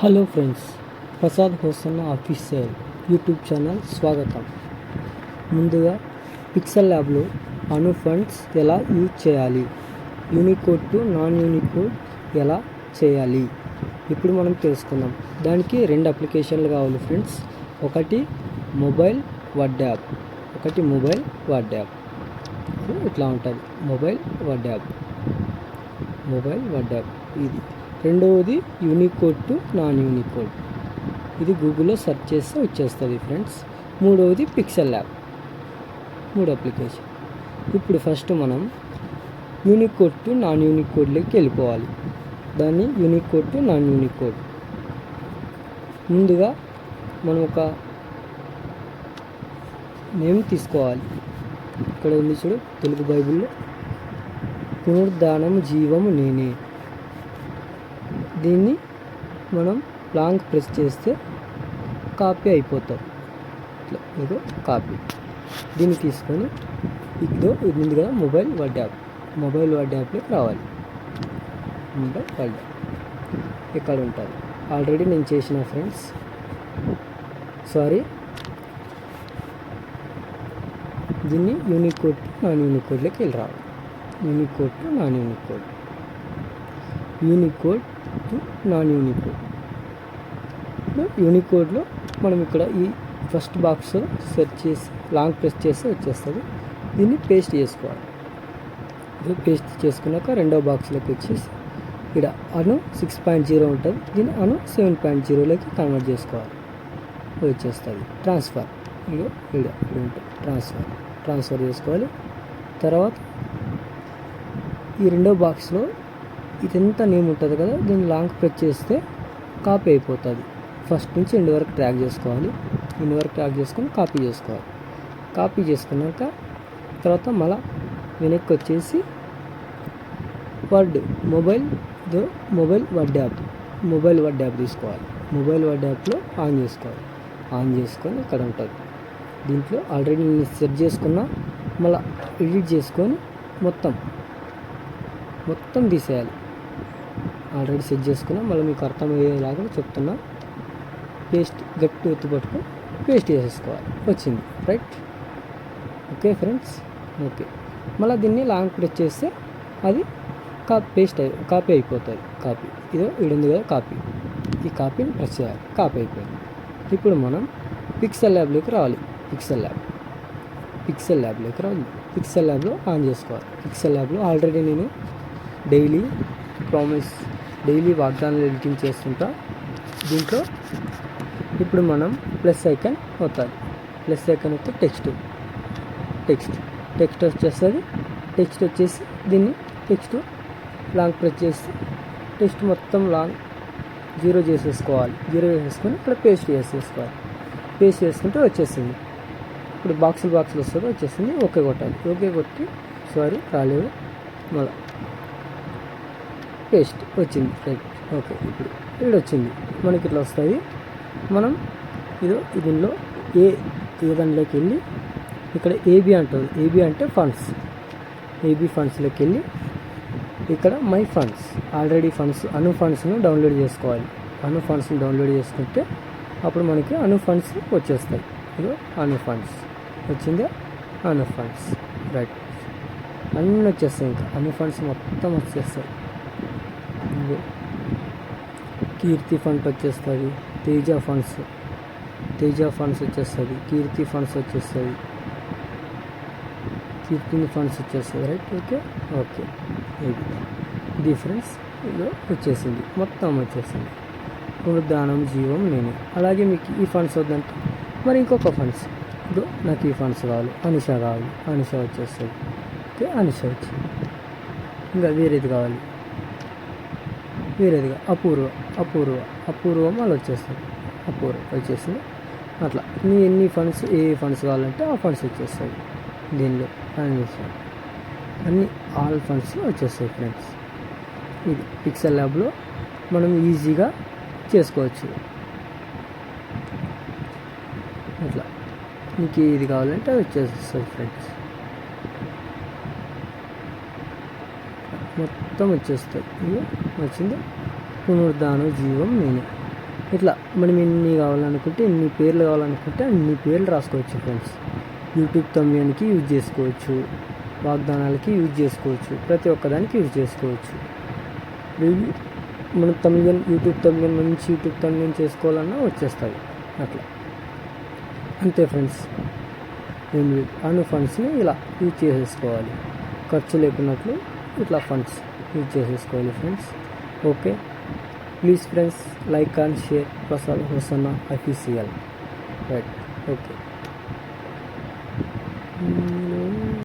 Hello friends Prasad Hosanna official YouTube channel స్వాగతం. ముందుగా pixel ల్యాబ్లో అను ఫండ్స్ ఎలా యూజ్ చేయాలి? యూనికోడ్ టు నాన్ యూనికోడ్ ఎలా చేయాలి? ఇప్పుడు మనం తెలుసుకుందాం. దానికి రెండు అప్లికేషన్లు కావాలి ఫ్రెండ్స్. ఒకటి మొబైల్ వర్డ్ ఒకటి మొబైల్ వర్డ్ ఇట్లా ఉంటుంది. Mobile word app. Mobile word ఇది. రెండవది యూనికోడ్ టు నాన్ యూనికోడ్ ఇది గూగుల్లో సెర్చ్ చేస్తే వచ్చేస్తుంది ఫ్రెండ్స్. మూడవది పిక్సెల్ యాప్. మూడు అప్లికేషన్. ఇప్పుడు ఫస్ట్ మనం యూనికోడ్ టు నాన్ యూనికోడ్లోకి వెళ్ళిపోవాలి. దాన్ని యూనికోడ్ టు నాన్ యూనికోడ్ ముందుగా మనం ఒక నేమ్ తీసుకోవాలి. ఇక్కడ ఉంది చూడు తెలుగు బైబిల్లో. పునరుద్ధానం జీవము నేనే. దీన్ని మనం లాంగ్ ప్రెస్ చేస్తే కాపీ అయిపోతాం. ఇట్లా ఇదో కాపీ దీన్ని తీసుకొని ఇదో ఇది ఉంది కదా mobile word app mobile word యాప్లోకి రావాలి. మొబైల్ వర్డ్ యాప్ ఇక్కడ ఉంటుంది. ఆల్రెడీ నేను చేసిన ఫ్రెండ్స్ సారీ దీన్ని యూనికోడ్ నాన్ యూనికోడ్లోకి వెళ్ళి రావాలి. Unicode non Unicode Unicode non Unicode. యూనికోడ్లో మనం ఇక్కడ ఈ ఫస్ట్ బాక్స్ సెర్చ్ చేసి లాంగ్ ప్రెస్ చేస్తే వచ్చేస్తుంది. దీన్ని పేస్ట్ చేసుకోవాలి. ఇది పేస్ట్ చేసుకున్నాక రెండో బాక్స్లోకి వచ్చేసి ఇక్కడ అను సిక్స్ పాయింట్ జీరో ఉంటుంది. దీన్ని అను సెవెన్ పాయింట్ జీరోలోకి కన్వర్ట్ చేసుకోవాలి. వచ్చేస్తుంది. ట్రాన్స్ఫర్. ఇగో ఇక్కడ ఇక్కడ ఉంటుంది. ట్రాన్స్ఫర్. ట్రాన్స్ఫర్ చేసుకోవాలి. తర్వాత ఈ రెండో బాక్స్లో ఇదంతా నేమ్ ఉంటుంది కదా దీన్ని లాంగ్ ప్రెస్ చేస్తే కాపీ అయిపోతుంది. ఫస్ట్ నుంచి ఎండ్ వరకు ట్రాక్ చేసుకోవాలి. ఎండ్ వరకు ట్రాక్ చేసుకొని కాపీ చేసుకోవాలి. కాపీ చేసుకున్నాక తర్వాత మళ్ళా వెనక్కి వచ్చేసి word mobile mobile word app mobile word app తీసుకోవాలి. మొబైల్ వర్డ్ యాప్లో ఆన్ చేసుకోవాలి. ఆన్ చేసుకొని ఇక్కడ ఉంటుంది. దీంట్లో ఆల్రెడీ నేను సెట్ చేసుకున్నా మళ్ళీ ఎడిట్ చేసుకొని మొత్తం మొత్తం తీసేయాలి. ఆల్రెడీ సెట్ చేసుకున్నా. మళ్ళీ మీకు అర్థమయ్యేలాగా చెప్తున్నా. పేస్ట్ గట్టి ఒత్తి పేస్ట్ చేసేసుకోవాలి. వచ్చింది. రైట్? Okay friends? ఓకే. మళ్ళీ దీన్ని లాంగ్ ప్రెస్ చేస్తే అది కా పేస్ట్ అయి కాపీ అయిపోతుంది. కాపీ. ఇదో ఉంది కదా కాపీ. ఈ కాపీని ప్రెస్ చేయాలి. కాపీ అయిపోయింది. ఇప్పుడు మనం పిక్సెల్ ల్యాబ్లోకి రావాలి. Pixel lab. పిక్సెల్ ల్యాబ్లోకి రావాలి. పిక్సెల్ ల్యాబ్లో ఆన్ చేసుకోవాలి. పిక్సెల్ ల్యాబ్లో ఆల్రెడీ నేను డైలీ ప్రామిస్ డైలీ వాగ్దానాలు ఎడిటింగ్ చేస్తుంటా. దీంట్లో ఇప్పుడు మనం ప్లస్ ఐకాన్ అవుతుంది ప్లస్ ఐకాన్ అయితే టెక్స్ట్. టెక్స్ట్. టెక్స్ట్ వచ్చేస్తుంది. టెక్స్ట్ వచ్చేసి దీన్ని టెక్స్ట్ లాంగ్ ప్రెస్ చేసి టెక్స్ట్ మొత్తం లాంగ్ జీరో చేసేసుకోవాలి. జీరో చేసేసుకొని ఇక్కడ పేస్ట్ చేసేసుకోవాలి. పేస్ట్ చేసుకుంటే వచ్చేసింది ఇప్పుడు బాక్సులు బాక్సులు వస్తుంది వచ్చేసింది ఓకే కొట్టాలి. ఓకే కొట్టి సారీ రాలేదు. మళ్ళీ పేస్ట్ వచ్చింది. రైట్ ఓకే ఇప్పుడు ఇక్కడ వచ్చింది. మనకి ఇట్లా వస్తుంది మనం ఇదో దీనిలో ఏ ఏ దానిలోకి వెళ్ళి ఇక్కడ ఏబి అంటుంది. ఏబి అంటే ఫండ్స్ ఏబి ఫండ్స్లోకి వెళ్ళి ఇక్కడ మై ఫండ్స్ ఆల్రెడీ ఫండ్స్ అను ఫండ్స్ను డౌన్లోడ్ చేసుకోవాలి. అను ఫండ్స్ని డౌన్లోడ్ చేసుకుంటే అప్పుడు మనకి అను ఫండ్స్ వచ్చేస్తాయి. ఇదో అను ఫండ్స్ వచ్చిందా? అను ఫండ్స్ రైట్ అన్నీ వచ్చేస్తాయి ఇంకా. అను ఫండ్స్ మొత్తం వచ్చేస్తాయి. వస్తుంది. కీర్తి ఫండ్ వచ్చేస్తుంది తేజ ఫండ్స్. తేజ ఫండ్స్ వచ్చేస్తుంది కీర్తి ఫండ్స్ వచ్చేస్తుంది కీర్తిని ఫండ్స్ వచ్చేస్తుంది రైట్? ఓకే? ఓకే. ఇది డిఫరెన్స్ ఇదో వచ్చేసింది. మొత్తం వచ్చేసింది. పునరుద్ధానం జీవం నేను. అలాగే మీకు ఈ ఫండ్స్ వద్దంటే మరి ఇంకొక ఫండ్స్. ఇదో నాకు ఈ ఫండ్స్ కావాలి అనిష కావాలి అనిష వచ్చేస్తుంది ఓకే? అనిష వచ్చింది ఇంకా వేరేది కావాలి. వేరేదిగా అపూర్వ అపూర్వ అపూర్వం వాళ్ళు వచ్చేస్తుంది. అపూర్వ వచ్చేసింది అట్లా. నీ ఎన్ని ఫండ్స్ ఏ ఫండ్స్ కావాలంటే ఆ ఫండ్స్ వచ్చేస్తాయి. దీనిలో అన్ని అన్ని ఆల్ ఫండ్స్ వచ్చేస్తాయి ఫ్రెండ్స్ ఇది పిక్సెల్ ల్యాబ్లో మనం ఈజీగా చేసుకోవచ్చు. అట్లా. మీకు ఇది కావాలంటే అది వచ్చేస్తుంది ఫ్రెండ్స్ మొత్తం వచ్చేస్తాయి. ఇది వచ్చింది పునరుద్ధానం జీవం నేనే. ఇట్లా మనం ఎన్ని కావాలనుకుంటే ఎన్ని పేర్లు కావాలనుకుంటే అన్ని పేర్లు రాసుకోవచ్చు ఫ్రెండ్స్ యూట్యూబ్ తమ్యానికి యూజ్ చేసుకోవచ్చు. వాగ్దానాలకి యూజ్ చేసుకోవచ్చు. ప్రతి ఒక్కదానికి యూజ్ చేసుకోవచ్చు. మనం తమిళన్ యూట్యూబ్ తమిళన్ మంచి యూట్యూబ్ తమిళన్ చేసుకోవాలన్నా వచ్చేస్తాయి. అట్లా. అంతే ఫ్రెండ్స్ ఏం లేదు. అను ఫండ్స్ని ఇలా యూజ్ చేసేసుకోవాలి. ఖర్చు లేకున్నట్లు ఇట్లా ఫండ్స్ యూజ్ చేసేసుకోవాలి friends okay please friends like and share Prasad Hosanna official right okay